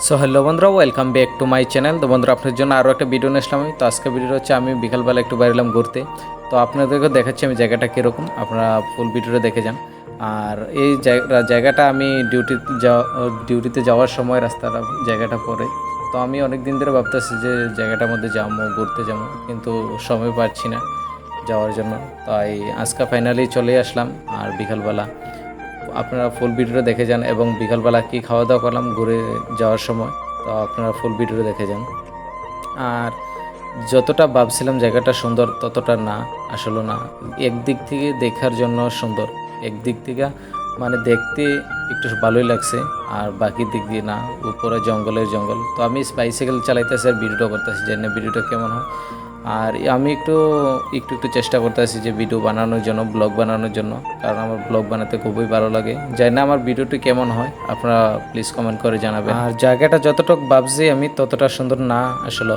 So hello বন্ধুরা welcome back to my channel তো বন্ধুরা আপনার জন্য আরও একটা ভিডিও নিয়েছিলাম আমি। তো আজকে ভিডিওটা হচ্ছে, আমি বিকালবেলা একটু বেরোলাম ঘুরতে। তো আপনাদেরকে দেখাচ্ছি আমি জায়গাটা কীরকম। আপনারা ফুল ভিডিওটা দেখে যান। আর এই জায়গা- জায়গাটা আমি ডিউটি ডিউটিতে যাওয়ার সময় রাস্তাটা জায়গাটা পড়ে তো আমি অনেক দিন ধরে ভাবতেছি যে জায়গাটার মধ্যে যাব, ঘুরতে যাব। কিন্তু সময় পাচ্ছি না যাওয়ার জন্য। তাই আজকে ফাইনালি চলে আসলাম, আর বিকালবেলা। আপনারা ফুল ভিডিওটা দেখে যান এবং বিকালবেলা কি খাওয়া দাওয়া করলাম, ঘুরে যাওয়ার সময়, তো আপনারা ফুল ভিডিওটা দেখে যান। আর যতটা ভাবছিলাম জায়গাটা সুন্দর, ততটা না, আসলে না। একদিক থেকে দেখার জন্য সুন্দর, একদিক থেকে মানে দেখতে একটু ভালোই লাগছে, আর বাকি দিক দিয়ে না, উপরে জঙ্গলের জঙ্গল। তো আমি বাইসাইকেল চালাইতেছি আর ভিডিওটা করতেছি যে না ভিডিওটা কেমন হয়। আর আমি একটু একটু একটু চেষ্টা করতে করতেছি যে ভিডিও বানানোর জন্য ব্লগ বানানোর জন্য, কারণ আমার ব্লগ বানাতে খুবই ভালো লাগে। জানি না আমার ভিডিওটি কেমন হয়, আপনারা প্লিজ কমেন্ট করে জানাবেন। আর জায়গাটা যতটুকু ভাবছি আমি, ততটা সুন্দর না আসলে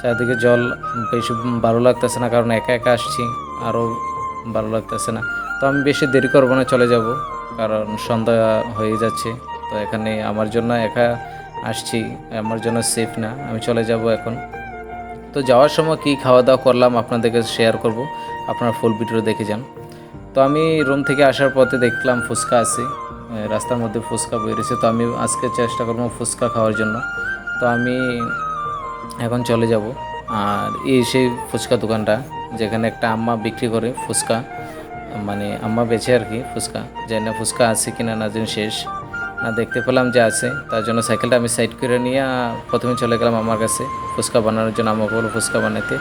চারদিকে জল বেশি ভালো লাগতেছে না, কারণ একা একা আসছি আরও ভালো লাগতেছে না। তো আমি বেশি দেরি করব না, চলে যাব, কারণ সন্ধ্যা হয়ে যাচ্ছে। তো এখানে আমার জন্য একা আসছি, আমার জন্য সেফ না, আমি চলে যাব এখন। তো যাওয়ার সময় কি খাওয়া দাওয়া করলাম আপনাদেরকে শেয়ার করব। আপনারা ফুল ভিডিও দেখে যান। তো আমি রুম থেকে আসার পথে দেখলাম ফুচকা আছে রাস্তার মধ্যে ফুচকা বেরিয়েছে তো আমি আজকে চেষ্টা করব ফুচকা খাওয়ার জন্য। তো আমি এখন চলে যাব। আর এই সেই ফুচকা দোকানটা, যেখানে একটা আম্মা বিক্রি করে ফুচকা। মানে আম্মা বেচে আর কি ফুচকা। জানি না ফুচকা আছে কিনা না জানি শেষ। দেখতে পেলাম যে আছে, তার জন্য সাইকেলটা আমি সাইড করে নিয়ে প্রথমে চলে গেলাম আমার কাছে ফুচকা বানানোর জন্য আমাকে বলো ফুচকা বানাতে।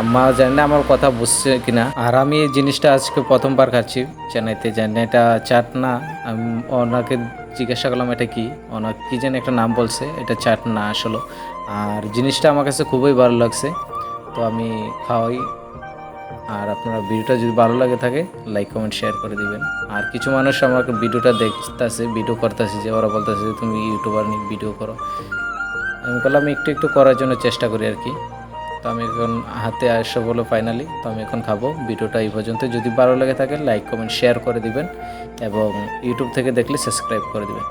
আম্মা জানি না আমার কথা বুঝছে কিনা। আর আমি এই জিনিসটা আজকে প্রথমবার খাচ্ছি চেন্নাইতে। জানি না এটা চাট না আমি ওনাকে জিজ্ঞাসা করলাম, এটা কি? ওনার কি যেন একটা নাম বলছে, এটা চাট না আসলে। আর জিনিসটা আমার কাছে খুবই ভালো লাগছে। তো আমি খাওয়াই। আর আপনার ভিডিওটা যদি ভালো লাগে থাকে লাইক কমেন্ট শেয়ার করে দিবেন। আর কিছু মানুষ আমাকে ভিডিওটা দেখতেছে ভিডিও করতেছে যে, ওরা বলতেছে যে, তুমি ইউটিউবার নিয়ে ভিডিও করো। আমি বললাম একটু একটু করার জন্য চেষ্টা করি আর কি। তো আমি এখন হাতে আসা বলো ফাইনালি তো আমি এখন খাব। ভিডিওটা এই পর্যন্ত। যদি ভালো লাগে থাকে লাইক কমেন্ট শেয়ার করে দিবেন এবং ইউটিউব থেকে দেখলে সাবস্ক্রাইব করে দিবেন।